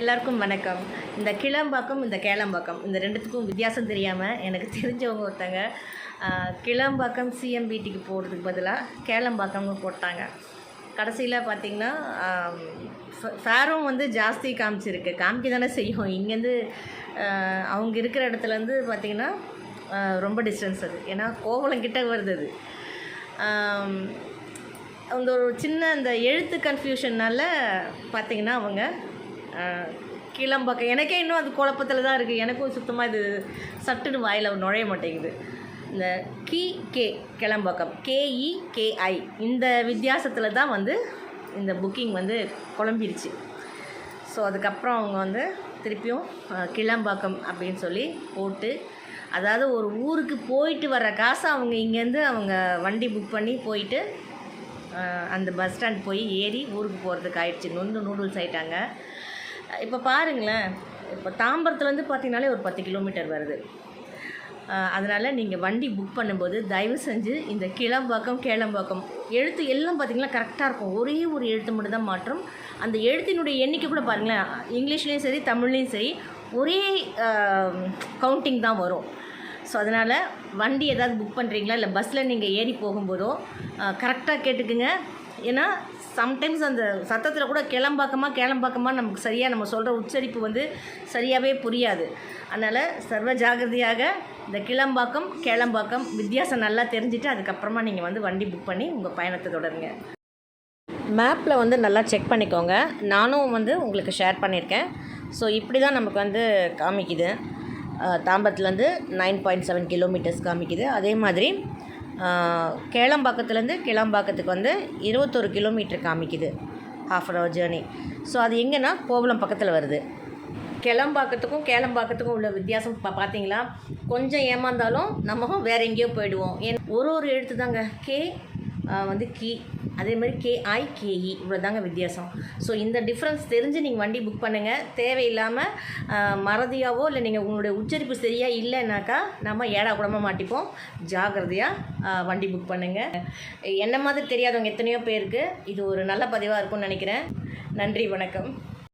எல்லாருக்கும் வணக்கம். இந்த கிளம்பாக்கம் இந்த கேளம்பாக்கம் இந்த ரெண்டுத்துக்கும் வித்தியாசம் தெரியாமல் எனக்கு தெரிஞ்சவங்க ஒருத்தங்க கிளம்பாக்கம் சிஎம்பிடிக்கு போகிறதுக்கு பதிலாக கேளம்பாக்கம்னு போட்டாங்க. கடைசியில் பார்த்தீங்கன்னா ஃபேரும் வந்து ஜாஸ்தி காமிச்சிருக்கு. காமிக்க தானே செய்யும் இங்கேருந்து அவங்க இருக்கிற இடத்துலேருந்து பார்த்திங்கன்னா ரொம்ப டிஸ்டன்ஸ் அது. ஏன்னா கோவலம் கிட்ட வருது அது. அந்த ஒரு சின்ன அந்த எழுத்து கன்ஃபியூஷன்னால் பார்த்திங்கன்னா அவங்க கிளம்பாக்கம் எனக்கே இன்னும் அது குழப்பத்தில் தான் இருக்குது எனக்கும் சுத்தமாக இது சட்டுன்னு வாயில் நுழைய மாட்டேங்குது. இந்த கி கே கிளம்பாக்கம் கேஇ கேஐ இந்த வித்தியாசத்தில் தான் வந்து இந்த புக்கிங் வந்து குழம்பிடுச்சு. ஸோ அதுக்கப்புறம் அவங்க வந்து திருப்பியும் கிளம்பாக்கம் அப்படின்னு சொல்லி போட்டு அதாவது ஒரு ஊருக்கு போயிட்டு வர்ற காசை அவங்க இங்கேருந்து அவங்க வண்டி புக் பண்ணி போயிட்டு அந்த பஸ் ஸ்டாண்ட் போய் ஏறி ஊருக்கு போகிறதுக்கு ஆயிடுச்சு. நொந்து நூடுல்ஸ் ஆயிட்டாங்க. இப்போ பாருங்களேன். இப்போ தாம்பரத்துலேருந்து பார்த்தீங்கனாலே ஒரு பத்து கிலோமீட்டர் வருது. அதனால் நீங்கள் வண்டி புக் பண்ணும்போது தயவு செஞ்சு இந்த கிளம்பாக்கம் கேளம்பாக்கம் எழுத்து எல்லாம் பார்த்திங்கன்னா கரெக்டாக இருக்கும். ஒரே ஒரு எழுத்து மட்டும் தான் மாற்றம். அந்த எழுத்தினுடைய எண்ணிக்கை கூட பாருங்களேன். இங்கிலீஷ்லேயும் சரி தமிழ்லேயும் சரி ஒரே கவுண்டிங் தான் வரும். ஸோ அதனால் வண்டி ஏதாவது புக் பண்ணுறீங்களா இல்லை பஸ்ஸில் நீங்கள் ஏறி போகும்போதோ கரெக்டாக கேட்டுக்குங்க. ஏன்னா சம்டைம்ஸ் அந்த சத்தத்தில் கூட கிளம்பாக்கமாக கிளம்பாக்கமாக நமக்கு சரியாக நம்ம சொல்கிற உச்சரிப்பு வந்து சரியாகவே புரியாது. அதனால் சர்வ ஜாகிரதையாக இந்த கிளம்பாக்கம் கேளம்பாக்கம் வித்தியாசம் நல்லா தெரிஞ்சுட்டு அதுக்கப்புறமா நீங்கள் வந்து வண்டி புக் பண்ணி உங்கள் பயணத்தை தொடருங்க. மேப்பில் வந்து நல்லா செக் பண்ணிக்கோங்க. நானும் வந்து உங்களுக்கு ஷேர் பண்ணியிருக்கேன் ஸோ இப்படி தான் நமக்கு வந்து காமிக்குது. அஹ், தாம்பரத்துலேருந்து நைன் பாயிண்ட் செவன் கிலோமீட்டர்ஸ் காமிக்குது. அதே மாதிரி கேளம்பாக்கத்துலேருந்து கிளம்பாக்கத்துக்கு வந்து இருபத்தொரு கிலோமீட்டர் காமிக்குது. Half an hour journey so அது எங்கன்னா கோவலம் பக்கத்தில் வருது. கிளம்பாக்கத்துக்கும் கேளம்பாக்கத்துக்கும் உள்ள வித்தியாசம் இப்போ பார்த்தீங்களா கொஞ்சம் ஏமாந்தாலும் நம்ம வேறு எங்கேயோ போயிடுவோம். ஏன் ஒரு ஒரு எழுத்து தாங்க கே வந்து கி அதே மாதிரி கேஐ கேஇ e, இவ்வளோ தாங்க வித்தியாசம். ஸோ இந்த டிஃப்ரென்ஸ் தெரிஞ்சு நீங்கள் வண்டி புக் பண்ணுங்கள் தேவையில்லாமல் மறதியாவோ இல்லை நீங்கள் உங்களுடைய உச்சரிப்பு சரியாக இல்லைனாக்கா நம்ம ஏடா கூடமாக மாட்டிப்போம். ஜாகிரதையாக வண்டி புக் பண்ணுங்கள் என்ன மாதிரி தெரியாதவங்க எத்தனையோ பேருக்கு இது ஒரு நல்ல பதிவாக இருக்கும்னு நினைக்கிறேன். நன்றி வணக்கம்.